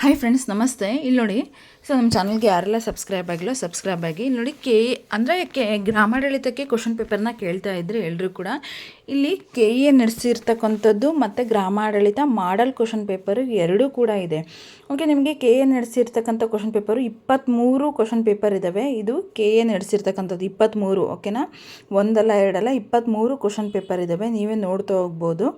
Hi friends ನಮಸ್ತೆ. ಇಲ್ಲಿ ನೋಡಿ ಸೊ ನಮ್ಮ ಚಾನಲ್ಗೆ ಯಾರೆಲ್ಲ ಸಬ್ಸ್ಕ್ರೈಬ್ ಆಗಿಲ್ಲ ಸಬ್ಸ್ಕ್ರೈಬ್ ಆಗಿ. ಇಲ್ಲಿ ನೋಡಿ ಕೆ ಅಂದರೆ ಕೆ ಗ್ರಾಮಾಡಳಿತಕ್ಕೆ ಕ್ವಶನ್ ಪೇಪರ್ನ ಕೇಳ್ತಾ ಇದ್ದರೆ ಎಲ್ಲರೂ ಕೂಡ ಇಲ್ಲಿ ಕೆ ಎ ನಡೆಸಿರ್ತಕ್ಕಂಥದ್ದು ಮತ್ತು ಗ್ರಾಮಾಡಳಿತ ಮಾಡಲ್ ಕ್ವಶನ್ ಪೇಪರು ಎರಡೂ ಕೂಡ ಇದೆ. ಓಕೆ ನಿಮಗೆ ಕೆ ಎ ನಡೆಸಿರ್ತಕ್ಕಂಥ ಕ್ವಶನ್ ಪೇಪರು ಇಪ್ಪತ್ತ್ಮೂರು ಕ್ವಶನ್ ಪೇಪರ್ ಇದ್ದಾವೆ ಇದು ಕೆ ಎ ನಡೆಸಿರ್ತಕ್ಕಂಥದ್ದು ಇಪ್ಪತ್ತ್ಮೂರು ಓಕೆನಾ ಒಂದಲ್ಲ, ಎರಡಲ್ಲ ಇಪ್ಪತ್ತ್ಮೂರು ಕ್ವಶನ್ ಪೇಪರ್ ಇದ್ದಾವೆ ನೀವೇ ನೋಡ್ತಾ ಹೋಗ್ಬೋದು.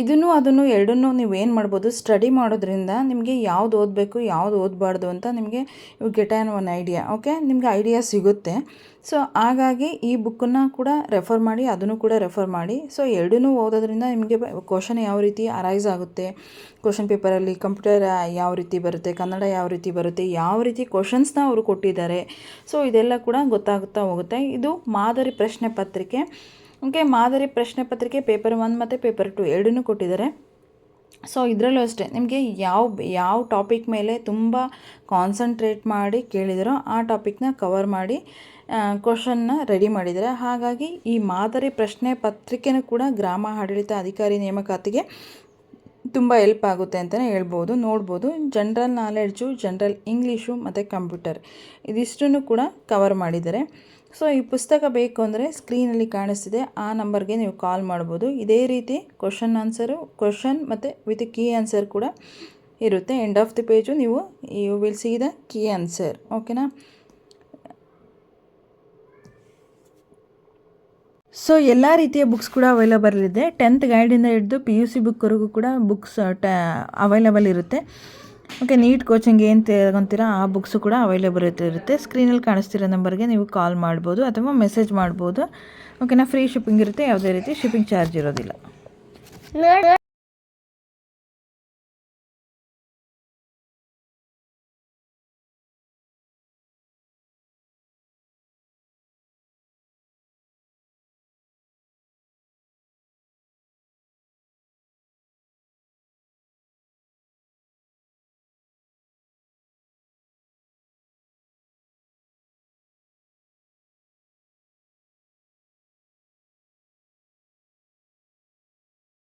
ಇದನ್ನು ಅದನ್ನು ಎರಡನ್ನೂ ನೀವು ಏನು ಮಾಡ್ಬೋದು ಸ್ಟಡಿ ಮಾಡೋದ್ರಿಂದ ನಿಮಗೆ ಯಾವ್ದು ಓದಬೇಕು, ಯಾವ್ದು ಓದಬಾರ್ದು ಅಂತ ನಿಮಗೆ you get an one idea okay ನಿಮಗೆ ಐಡಿಯಾ ಸಿಗುತ್ತೆ. ಸೊ ಹಾಗಾಗಿ ಈ ಬುಕ್ಕನ್ನು ಕೂಡ ರೆಫರ್ ಮಾಡಿ, ಅದನ್ನು ಕೂಡ ರೆಫರ್ ಮಾಡಿ. ಸೊ ಎರಡೂ ಓದೋದ್ರಿಂದ ನಿಮಗೆ ಕ್ವಶನ್ ಯಾವ ರೀತಿ ಅರೈಸ್ ಆಗುತ್ತೆ ಕ್ವಶನ್ ಪೇಪರಲ್ಲಿ ಕಂಪ್ಯೂಟರ್ ಯಾವ ರೀತಿ ಬರುತ್ತೆ, ಕನ್ನಡ ಯಾವ ರೀತಿ ಬರುತ್ತೆ, ಯಾವ ರೀತಿ ಕ್ವಶನ್ಸ್ನ ಅವರು ಕೊಟ್ಟಿದ್ದಾರೆ. ಸೊ ಇದೆಲ್ಲ ಕೂಡ ಗೊತ್ತಾಗುತ್ತಾ ಹೋಗುತ್ತೆ. ಇದು ಮಾದರಿ ಪ್ರಶ್ನೆ ಪತ್ರಿಕೆ. ಓಕೆ ಮಾದರಿ ಪ್ರಶ್ನೆ ಪತ್ರಿಕೆ ಪೇಪರ್ ಒನ್ ಮತ್ತು ಪೇಪರ್ ಟು ಎರಡನ್ನೂ ಕೊಟ್ಟಿದ್ದಾರೆ. ಸೊ ಇದರಲ್ಲೂ ಅಷ್ಟೇ, ನಿಮಗೆ ಯಾವ ಯಾವ ಟಾಪಿಕ್ ಮೇಲೆ ತುಂಬ ಕಾನ್ಸಂಟ್ರೇಟ್ ಮಾಡಿ ಕೇಳಿದರೋ ಆ ಟಾಪಿಕ್ನ ಕವರ್ ಮಾಡಿ ಕ್ವಶನ್ನ ರೆಡಿ ಮಾಡಿದ್ದಾರೆ. ಹಾಗಾಗಿ ಈ ಮಾದರಿ ಪ್ರಶ್ನೆ ಪತ್ರಿಕೆನೂ ಕೂಡ ಗ್ರಾಮ ಆಡಳಿತ ಅಧಿಕಾರಿ ನೇಮಕಾತಿಗೆ ತುಂಬ ಹೆಲ್ಪ್ ಆಗುತ್ತೆ ಅಂತಲೇ ಹೇಳ್ಬೋದು. ನೋಡ್ಬೋದು. ಜನ್ರಲ್ ನಾಲೆಡ್ಜು ಜನ್ರಲ್ ಇಂಗ್ಲೀಷು ಮತ್ತು ಕಂಪ್ಯೂಟರ್ ಇದಿಷ್ಟನ್ನು ಕೂಡ ಕವರ್ ಮಾಡಿದ್ದಾರೆ. ಸೊ ಈ ಪುಸ್ತಕ ಬೇಕು ಅಂದರೆ ಸ್ಕ್ರೀನಲ್ಲಿ ಕಾಣಿಸ್ತಿದೆ. ಆ ನಂಬರ್ಗೆ ನೀವು ಕಾಲ್ ಮಾಡ್ಬೋದು. ಇದೇ ರೀತಿ ಕ್ವಶನ್ ಆನ್ಸರು ಕ್ವಶನ್ ಮತ್ತು ವಿತ್ ಕೀ ಆನ್ಸರ್ ಕೂಡ ಇರುತ್ತೆ. ಎಂಡ್ ಆಫ್ ದಿ ಪೇಜು ನೀವು you will see the key answer ಓಕೆನಾ ಸೊ ಎಲ್ಲ ರೀತಿಯ ಬುಕ್ಸ್ ಕೂಡ ಅವೈಲಬಲ್ ಇದೆ. ಟೆಂತ್ ಗೈಡಿಂದ ಹಿಡಿದು ಪಿ ಯು ಸಿ ಬುಕ್ವರೆಗೂ ಕೂಡ ಬುಕ್ಸ್ ಟ ಅವೈಲಬಲ್ ಇರುತ್ತೆ. ಓಕೆ ನೀಟ್ ಕೋಚಿಂಗ್ ಏನು ತಗೊಂತೀರಾ, ಆ ಬುಕ್ಸು ಕೂಡ ಅವೈಲೇಬಲ್ ಇರುತ್ತೆ. ಸ್ಕ್ರೀನಲ್ಲಿ ಕಾಣಿಸ್ತಿರೋ ನಂಬರ್ಗೆ ನೀವು ಕಾಲ್ ಮಾಡ್ಬೋದು ಅಥವಾ ಮೆಸೇಜ್ ಮಾಡ್ಬೋದು. ಓಕೆನಾ ಫ್ರೀ ಶಿಪ್ಪಿಂಗ್ ಇರುತ್ತೆ, ಯಾವುದೇ ರೀತಿ ಶಿಪ್ಪಿಂಗ್ ಚಾರ್ಜ್ ಇರೋದಿಲ್ಲ.